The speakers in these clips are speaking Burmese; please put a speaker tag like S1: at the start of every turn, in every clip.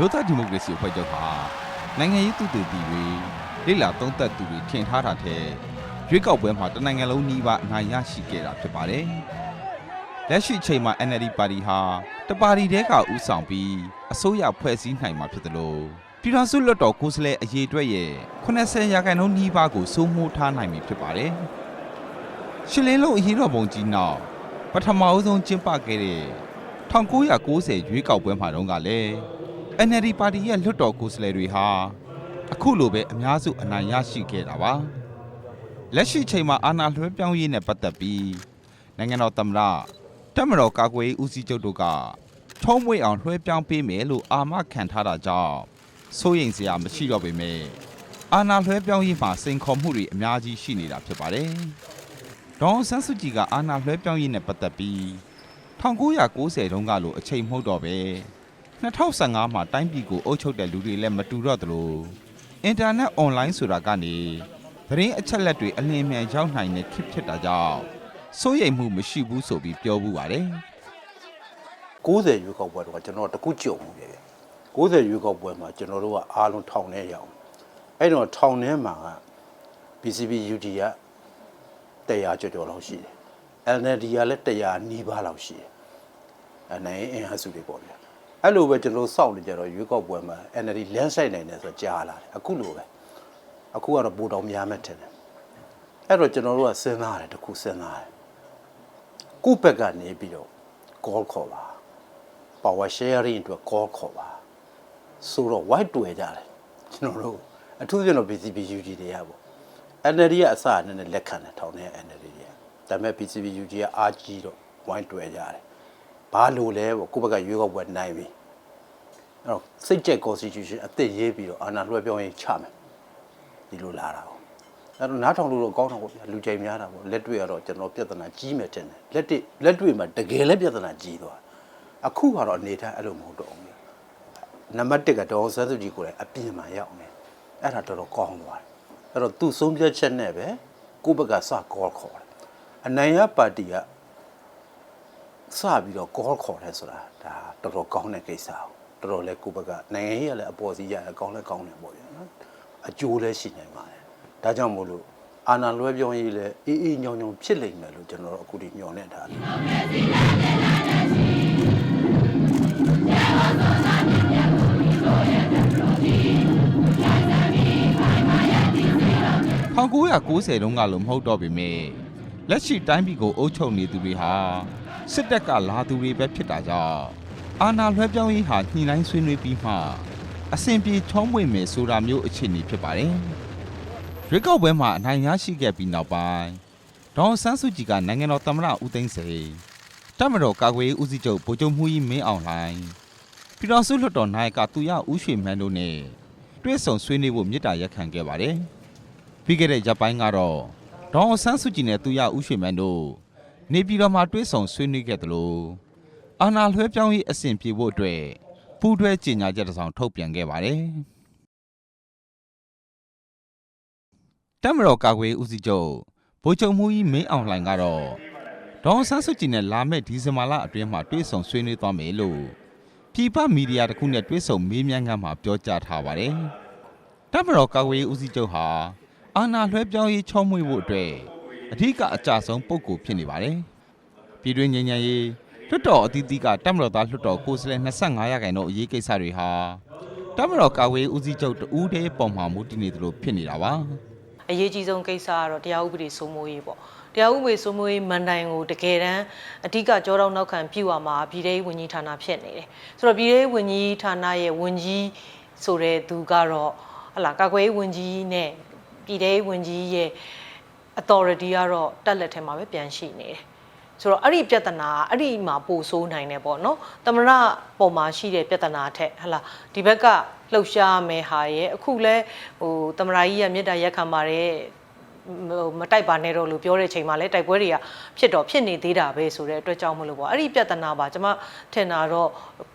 S1: မျိုးသားဒီမိုကရေစီအဖွဲ့ချုပ်ဟာနိုင်ငံရေးသူတည်တည်တွေလိလာသုံးသက်သူတွေထင်ထားတာတဲ့ရွေးကောက်ပွဲမှာတနိုင်ငံလုံးနှီးပါအနိုင်ရရှိခဲ့တာဖြစ်ပါတယ်။လက်ရှိအချိန်မှာ NLD ပါတီဟာတပါတီတဲကဥဆောင်ပြီးအစိုးရဖွဲ့စည်းနိုင်မှာဖြစ်တယ်လို့ပြည်ထောင်စုလွှတ်တော်ကိုယ်စားလှယ်အရေးအတွက်ရဲ့80ရာခိုင်နှုန်းနှီးပါကိုစိုးမိုးထားနိုင်ပြီဖြစ်ပါတယ်။ရှစ်လင်းလုံးအရေးတော်ပုံကြီးနောက်ပထမအဆုံးကျင်းပခဲ့တဲ့1990ရွေးကောက်ပွဲမှာတုန်းကလည်း NLD ပါတီရဲ့လွှတ်တော်ကိုယ်စားလှယ်တွေဟာအခုလိုပဲအများစုအနိုင်ရရှိခဲ့တာပါလက်ရှိချိန်မှာအာဏာလွှဲပြောင်းရေးနဲ့ပတ်သက်ပြီးနိုင်ငံတော်သမ္မတတက်မတော်ကာကွယ်ရေးဦးစီးချုပ်တို့ကထုံးမွေအောင်လွှဲပြောင်းပေးမယ်လို့အာမခံထားတာကြောင့်စိုးရိမ်စရာမရှိတော့ပေမဲ့အာဏာလွှဲပြောင်းရေးမှာစိန်ခေါ်မှုတွေအများကြီးရှိနေတာဖြစ်ပါတယ်ဒေါအောင်ဆန်းစုကြည်ကအာဏာလွှဲပြောင်းရေးနဲ့ပတ်သက်ပြီး1990တုန်းကလိုအချိန်မဟုတ်တော့ပဲ 2015မှာတိုင်းပြည်ကိုအုပ်ချုပ်တဲ့လူတွေလည်းမတူတော့သလိုအင်တာနက်အွန်လိုင်းဆိုတာကနေသတင်းအချက်လက်တွေအလင်းမြန်ရောက်နိုင်တဲ့ခေတ်ဖြစ်တာကြောင့်စိုးရိမ်မှုမရှိဘူးဆိုပြီးပြောဘူးပါတယ်
S2: 60ရွေးကောက်ပွဲတော့ကျွန်တော်တခုကြုံမှုတယ်60ရွေးကောက်ပွဲမှာကျွန်တော်တို့ကအားလုံးထောင်ထဲရောက်အဲ့တော့ထောင်ထဲမှာက BCB UD က100ကျော်ကျော်လောက်ရှိတယ် NLD ကလည်း100နီးပါးလောက်ရှိတယ်အဲနိုင်အင်ဟာစုတွေပေါ့ဗျာ အဲ့လိုပဲကျွန်တော်တို့စောင့်နေကြတော့ရွေးကောက်ပွဲမှာ NLD လမ်းဆိုင်နိုင်တယ်ဆိုကြားလာတယ်အခုလိုပဲအခုကတော့ပိုတော်များမဲ့ထင်တယ်အဲ့တော့ကျွန်တော်တို့ကစဉ်းစားရတယ်တခုစဉ်းစားတယ်ကိုယ့်ဘက်ကနေပြီးတော့ call ခေါ်ပါ power sharing အတွက် call ခေါ်ပါဆိုတော့ white တွေ့ကြတယ်ကျွန်တော်တို့အထူးသဖြင့်တော့ BCB UG တွေကပေါ့ NLD ကအစအနေနဲ့လက်ခံတယ်ထောင်ထဲ NLD တွေကဒါပေမဲ့ BCB UG ကအားကြီးတော့ white တွေ့ကြတယ် ဘာလို့လဲပေါ့ကိုယ့်ဘက်ကရွေးကောက်ပွဲနိုင်ပြီအဲ့တော့စိတ်ကြက် constitution အသစ်ရေးပြီးတော့အာဏာလွှဲပြောင်းရေးချမယ်ဒီလိုလာတာပေါ့အဲ့တော့နားထောင်လို့တော့ကောင်းတော့ပေါ့ဗျာလူကြိမ်များတာပေါ့လက်တွေ့ကတော့ကျွန်တော်ပြဿနာကြီးမယ်တင်တယ်လက်တွေ့လက်တွေ့မှာတကယ်လည်းပြဿနာကြီးသွားတယ်အခုကတော့အနေထားအဲ့လိုမဟုတ်တော့ဘူးနံပါတ်1ကဒေါ်အောင်ဆန်းစုကြည်ကိုလည်းအပြင်မှာရောက်နေအဲ့ဒါတော်တော်ကောင်းသွားတယ်အဲ့တော့သူ့ဆုံးဖြတ်ချက်နဲ့ပဲကိုယ့်ဘက်ကစကောခေါ်တယ်အနိုင်ရပါတီက စပြီးတော့ကောခေါ်တယ်ဆိုတာဒါတော်တော်ကောင်းတဲ့ကိစ္စအောင်တော်တော်လဲကိုယ့်ဘက်ကနိုင်ငံရေးကလည်းအပေါ်စီးရတယ်ကောင်းလဲကောင်းတယ်ပေါ့ဗျာနော်အကျိုးလည်းရှိနိုင်ပါတယ်ဒါကြောင့်မို့လို့အာဏာလွှဲပြောင်းရေးလည်းအေးအေးညောင်ညောင်ဖြစ်လိမ့်မယ်လို့ကျွန်တော်တို့အခုဒီညော်နေထားတယ်
S1: 1990တုန်းကလိုမဟုတ်တော့ပေမဲ့လက်ရှိတိုင်းပြည်ကိုအုပ်ချုပ်နေသူတွေဟာ စစ်တပ်ကလာသူတွေပဲဖြစ်တာကြောင့်အာဏာလွှဲပြောင်းရေးဟာညှိနှိုင်းဆွေးနွေးပြီးမှအစဉ်ပြေချောမွေ့မယ်ဆိုတာမျိုးအခြေအနေဖြစ်ပါတယ်ရွေးကောက်ပွဲမှာအနိုင်ရရှိခဲ့ပြီးနောက်ပိုင်းဒေါအောင်ဆန်းစုကြည်ကနိုင်ငံတော်သမ္မတဦးသိန်းစိန်တပ်မတော်ကာကွယ်ရေးဦးစီးချုပ်ဗိုလ်ချုပ်မှုကြီးမင်းအောင်လှိုင်ပြည်တော်စုလွှတ်တော်နိုင်ကသူရဦးရွှေမန်းတို့နဲ့တွဲဆုံဆွေးနွေးဖို့မြစ်တာရက်ခံခဲ့ပါတယ်ပြီးခဲ့တဲ့ရက်ပိုင်းကတော့ဒေါအောင်ဆန်းစုကြည်နဲ့သူရဦးရွှေမန်းတို့ နေပြည်တော်မှာတွဲဆောင်ဆွေးနွေးခဲ့တယ်လို့အာဏာလွှဲပြောင်းရေးအစဉ်ပြေဖို့အတွက်ပူးတွဲကြေညာချက်တစ်စောင်ထုတ်ပြန်ခဲ့ပါတယ်တမတော်ကာကွယ်ရေးဦးစီးချုပ်ဗိုလ်ချုပ်မှုကြီးမင်းအောင်လှိုင်ကတော့ဒေါအောင်ဆန်းစုကြည်နဲ့လာမယ့်ဒီဇင်ဘာလအတွင်းမှာတွဲဆောင်ဆွေးနွေးသွားမယ်လို့ပြည်ပမီဒီယာတစ်ခုနဲ့တွဲဆောင်မေးမြန်းခန်းမှာပြောကြားထားပါတယ်တမတော်ကာကွယ်ရေးဦးစီးချုပ်ဟာအာဏာလွှဲပြောင်းရေးချောမွေ့ဖို့အတွက် အဓိကအကြဆုံးပုံကိုဖြစ်နေပါတယ်။ပြည်တွင်းငြိမ်းချမ်းရေးလွှတ်တော်အသီးသီးကတပ်မတော်သားလွှတ်တော်ကိုယ်စားလှယ်25ရာခိုင်နှုန်းအရေးကိစ္စတွေဟာတပ်မတော်ကာကွယ်ရေးဦးစီးချုပ်တဦးတည်းပုံမှန်မှုတည်နေသလိုဖြစ်နေတာပါ
S3: အရေးကြီးဆုံးကိစ္စကတော့တရားဥပဒေစိုးမိုးရေးပေါ့တရားဥပဒေစိုးမိုးရေးမန်တိုင်ကိုတကယ်တမ်းအဓိကကြောတော့နောက်ခံပြုရမှာပြည်ထောင်ဝန်ကြီးဌာနဖြစ်နေတယ်ဆိုတော့ပြည်ထောင်ဝန်ကြီးဌာနရဲ့ဝန်ကြီးဆိုတဲ့သူကတော့ဟလာကာကွယ်ရေးဝန်ကြီးနဲ့ပြည်ထောင်ဝန်ကြီးရဲ့ authority ကတော့တက်လက်ထဲမှာပဲပြန်ရှိနေတယ်ဆိုတော့အဲ့ဒီပြဿနာကအဲ့ဒီမှာပိုဆိုးနိုင်တယ်ပေါ့နော်သမရပေါ်မှာရှိတဲ့ပြဿနာထက်ဟလာဒီဘက်ကလှုပ်ရှားမယ်ဟာရဲ့အခုလဲဟိုသမရကြီးရဲ့မြေတားရက်ခံပါတယ်ဟို မတိုက်ပါနဲ့တော့လို့ပြောတဲ့အချိန်မှာလဲတိုက်ပွဲတွေကဖြစ်တော့ဖြစ်နေသေးတာပဲဆိုတဲ့အတွက်ကြောင့်မလို့ပေါ့အဲ့ဒီပြဿနာပါကျွန်မထင်တာတော့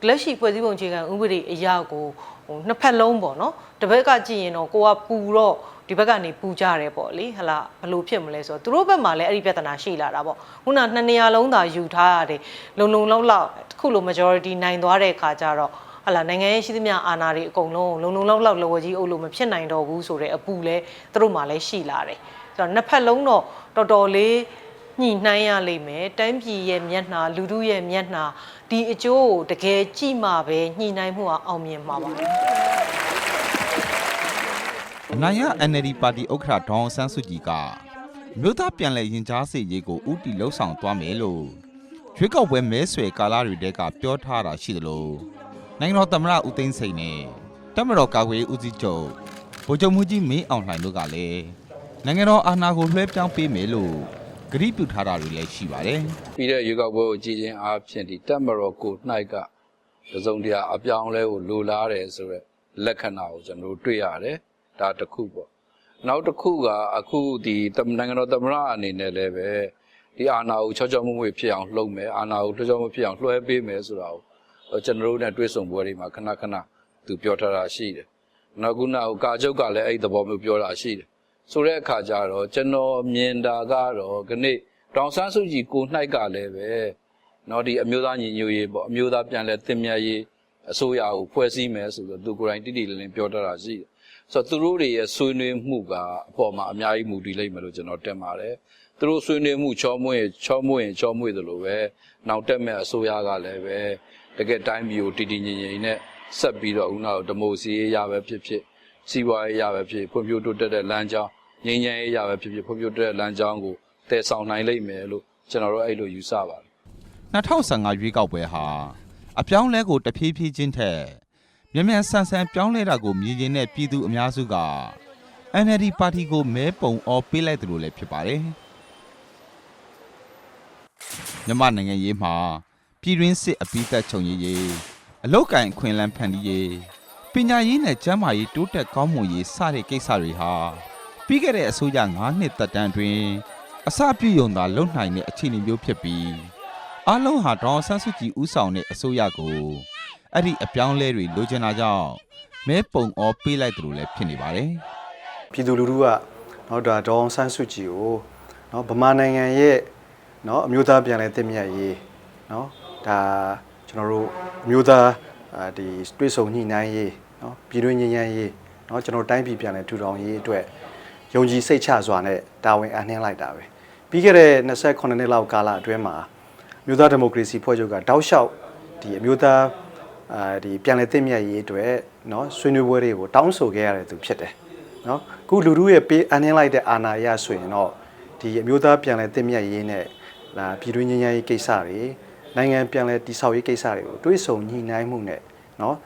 S3: လက်ရှိဖွဲ့စည်းပုံအခြေခံဥပဒေအရာကိုဟိုနှစ်ဖက်လုံးပေါ့နော်တစ်ဘက်ကကြည့်ရင်တော့ကိုကပူတော့ဒီဘက်ကနေပူကြတယ်ပေါ့လေဟလာဘလို့ဖြစ်မလဲဆိုတော့သူတို့ဘက်မှာလည်းအဲ့ဒီပြဿနာရှိလာတာပေါ့ခုနနှစ်နေရာလုံးသာယူထားရတယ်လုံလုံလောက်လောက်တစ်ခုလို majority နိုင်သွားတဲ့ခါကျတော့ဟဟလာနိုင်ငံရေးရှိသမျှအာဏာတွေအကုန်လုံးလုံလုံလောက်လောက်လော်ဝကြီးအုပ်လို့မဖြစ်နိုင်တော့ဘူးဆိုတဲ့အပူလဲသူတို့မှလည်းရှိလာတယ် ဆိုတော့နှစ်ဖက်လုံးတော့တော်တော်လေးညှိနှိုင်းရလိမ့်မယ်တိုင်းပြည်ရဲ့မျက်နှာလူထုရဲ့မျက်နှာဒီအကျိုးကိုတကယ်ကြည့်မှပဲညှိနှိုင်းမှုကအောင်မြင်မှာပါ
S1: အနိုင်ရ NLD ပါတီဥက္ကဋ္ဌဒေါအောင်ဆန်းစုကြည်ကမြို့သားပြန်လည်ရင်ကြားစေရေးကိုဥတီလှုပ်ဆောင်သွားမယ်လို့ရွေးကောက်ပွဲမဲဆွယ်ကာလတွေတဲကပြောထားတာရှိသလိုနိုင်ငံတော်သမ္မတဦးသိန်းစိန်နဲ့တပ်မတော်ကာကွယ်ရေးဦးစီးချုပ်ဗိုလ်ချုပ်မှုကြီးမင်းအောင်လှိုင်တို့ကလည်း နိုင်ငံတော်အာဏာကိုလွှဲပြောင်းပေးမယ်လို့ကတိပြုထားတာတွေလည်းရှိပါတယ်
S4: ပြီးတဲ့ရွေးကောက်ပွဲကိုကြည်ချင်းအားဖြင့်ဒီတက်မတော်ကိုနှိုက်ကတစုံတရာအပြောင်းအလဲကိုလိုလားတယ်ဆိုရက်လက္ခဏာကိုကျွန်တော်တို့တွေ့ရတယ်ဒါတစ်ခုပေါ့နောက်တစ်ခုကအခုဒီတမနိုင်ငံတော်သမ္မတအနေနဲ့လည်းပဲဒီအာဏာကိုချောချောမွေ့မွေ့ဖြစ်အောင်လှုပ်မယ်အာဏာကိုချောချောမွေ့ဖြစ်အောင်လွှဲပေးမယ်ဆိုတာကိုကျွန်တော်တို့နဲ့တွေ့ဆုံပွဲတွေမှာခဏခဏသူပြောထားတာရှိတယ်နောက်ခုနကကာချုပ်ကလည်းအဲ့ဒီသဘောမျိုးပြောတာရှိတယ် ဆိုတဲ့အခါကျတော့ကျွန်တော်မြင်တာကတော့ခဏတောင်ဆန်းစုကြည်ကိုနှိုက်ကလည်းပဲနော်ဒီအမျိုးသားညီညွတ်ရေးပေါ့အမျိုးသားပြန်လဲတင်မြတ်ရေးအစိုးရကိုဖွဲ့စည်းမယ်ဆိုတော့သူကိုယ်တိုင်တိတိလင်းလင်းပြောတတ်တာရှိတယ်ဆိုတော့သူတို့တွေရဲ့ဆွေးနွေးမှုကအပေါ်မှာအများကြီးမူတည်လိမ့်မယ်လို့ကျွန်တော်တင်ပါတယ်သူတို့ဆွေးနွေးမှုချောမွေ့ချောမွေ့ချောမွေ့သလိုပဲနောက်တက်မဲ့အစိုးရကလည်းပဲတကယ်တိုင်းပြည်ကိုတည်တည်ငြိမ်ငြိမ်နဲ့ဆက်ပြီးတော့ဦးနောက်ဒီမိုစီရေးရပဲဖြစ်ဖြစ် စီးပွားရေးရပဲဖြစ်ဖြစ်ဖွံ့ဖြိုးတိုးတက်တဲ့လမ်းကြောင်းငြိမ်းချမ်းရေးရပဲဖြစ်ဖြစ်ဖွံ့ဖြိုးတိုးတက်တဲ့လမ်းကြောင်းကိုတည်ဆောင်နိုင်လိမ့်မယ်လို့ကျွန်တော်တို့အဲ့လိုယူဆပါတယ်
S1: 2015ရွေးကောက်ပွဲဟာအပြောင်းလဲကိုတဖြည်းဖြည်းချင်းထက်မြန်မြန်ဆန်ဆန်ပြောင်းလဲတာကိုမြင်ကျင်တဲ့ပြည်သူအများစုက NLD ပါတီကိုမဲပုံအော်ပေးလိုက်တယ်လို့လည်းဖြစ်ပါတယ်မြန်မာနိုင်ငံရေးမှာပြည်တွင်းစစ်အပိသက်ချုပ်ရေးရေးအလုတ်ကင်အခွင့်အလမ်းဖန်တီးရေး ပညာရေးနဲ့ကျန်းမာရေးတိုးတက်ကောင်းမွန်ရေးစတဲ့ကိစ္စတွေဟာပြီးခဲ့တဲ့အစိုးရ9နှစ်သက်တမ်းတွင် အစပြုယုံသာလုံနိုင်တဲ့အခြေအနေမျိုးဖြစ်ပြီးအားလုံးဟာဒေါ်ဆန်းစုကြည်ဦးဆောင်တဲ့အစိုးရကိုအဲ့ဒီအပြောင်းလဲတွေလိုချင်တာကြောင့်မဲပုံအောပေးလိုက်တယ်လို့လည်းဖြစ်နေပါတယ်
S5: ပြည်သူလူထုကနော်ဒါဒေါ်ဆန်းစုကြည်ကိုနော်ဗမာနိုင်ငံရဲ့နော်အမျိုးသားပြန်လည်တည်မြဲရေးနော်ဒါကျွန်တော်တို့အမျိုးသားဒီတွေ့ဆုံညှိနှိုင်းရေး เนาะပြည်တွင်းငြိမ်းချမ်းရေးเนาะကျွန်တော်တိုင်းပြည်ပြန်လည်ထူထောင်ရေးအတွက်ယုံကြည်စိတ်ချစွာနဲ့တာဝန်အနှင်းလိုက်တာပဲပြီးခဲ့တဲ့28နှစ်လောက်ကာလအတွင်းမှာအမျိုးသားဒီမိုကရေစီဖွဲ့ချုပ်ကတောက်လျှောက်ဒီအမျိုးသားအာဒီပြန်လည်တည်မြတ်ရေးအတွက်เนาะဆွေးနွေးပွဲတွေကိုတောင်းဆိုခဲ့ရတဲ့သူဖြစ်တယ် နော်ခုလူထုရဲ့ပေးအနှင်းလိုက်တဲ့အာဏာရဆိုရင်တော့ဒီအမျိုးသားပြန်လည်တည်မြတ်ရေးနဲ့လာပြည်တွင်းငြိမ်းချမ်းရေးကိစ္စတွေနိုင်ငံပြန်လည်တည်ဆောက်ရေးကိစ္စတွေကိုတွေးဆုံညှိနှိုင်းမှုနဲ့နော်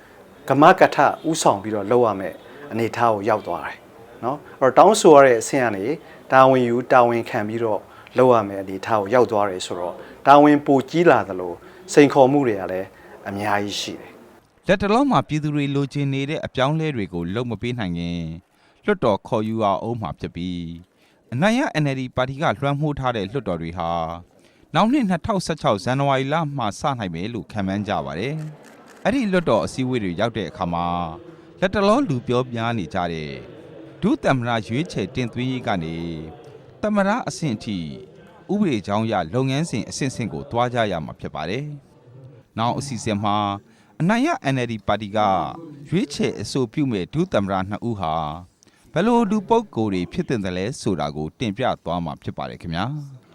S5: ကမကထဥဆောင်ပြီးတော့လုပ်ရမယ်အနေအထားကိုရောက်သွားတယ်နော်အဲ့တော့တောင်းဆိုရတဲ့အဆင့်ကနေတာဝန်ယူတာဝန်ခံပြီးတော့လုပ်ရမယ်အနေအထားကိုရောက်သွားတယ်ဆိုတော့တာဝန်ပိုကြီးလာသလိုစိန်ခေါ်မှုတွေကလည်းအများကြီးရှိတယ်
S1: လက်တလုံးမှာပြည်သူတွေလိုချင်နေတဲ့အပြောင်းလဲတွေကိုလုံမပေးနိုင်ရင်လွတ်တော်ခေါ်ယူအောင်မှာဖြစ်ပြီးအနိုင်ရ NLD ပါတီကလွှမ်းမိုးထားတဲ့လွတ်တော်တွေဟာနောက်နှစ်2016ဇန်နဝါရီလမှစနိုင်မယ်လို့ခန့်မှန်းကြပါတယ် အဲ့ဒီလွတ်တော်အစည်းအဝေးတွေရောက်တဲ့အခါမှာလက်တလုံးလူပြောပြားနေကြတဲ့ဒုသမ္မတရွေးချယ်တင်သွင်းရေးကနေသမ္မတအဆင့်အထိဥပဒေကြောင်းအရလုပ်ငန်းစဉ်အဆင့်ဆင့်ကိုတွားကြရမှာဖြစ်ပါတယ်နောက်အစီအစဉ်မှာအနိုင်ရ NLD ပါတီကရွေးချယ်အဆိုပြုမဲ့ဒုသမ္မတနှစ်ဦးဟာဘယ်လိုဒုပုဂ္ဂိုလ်တွေဖြစ်တဲ့လဲဆိုတာကိုတင်ပြသွားမှာဖြစ်ပါတယ်ခင်ဗျာ။